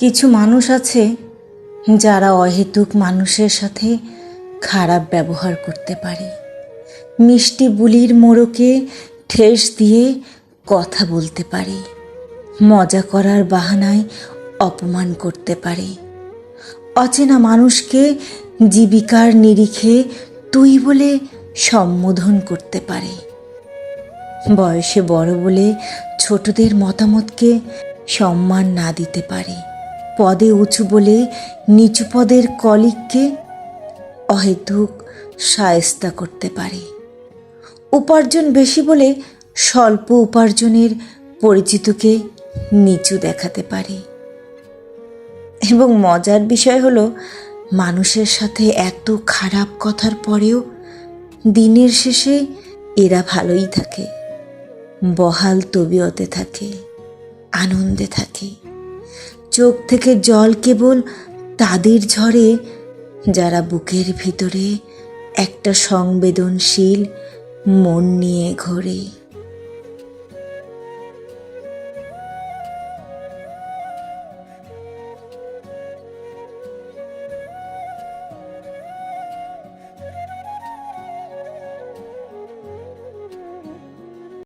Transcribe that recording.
কিছু মানুষ আছে যারা অহেতুক মানুষের সাথে খারাপ ব্যবহার করতে পারে। মিষ্টি বুলির মোড়কে ঠেস দিয়ে কথা বলতে পারে। মজা করার বাহানায় অপমান করতে পারে। অচেনা মানুষকে জীবিকার নিরিখে তুই বলে সম্বোধন করতে পারে। বয়সে বড় বলে ছোটদের মতামতকে সম্মান না দিতে পারে। পদে উঁচু বলে নিচু পদের কলিগকে অহেতুক সায়স্তা করতে পারে। উপার্জন বেশি বলে স্বল্প উপার্জনের পরিচিতকে নিচু দেখাতে পারে। এবং মজার বিষয় হলো, মানুষের সাথে এত খারাপ কথার পরেও দিনের শেষে এরা ভালোই থাকে, বহাল তবিয়তে থাকে, আনন্দে থাকে। চোখ থেকে জল কেবল তাদের ঝরে যারা বুকের ভিতরে একটা সংবেদনশীল মন নিয়ে ঘোরে।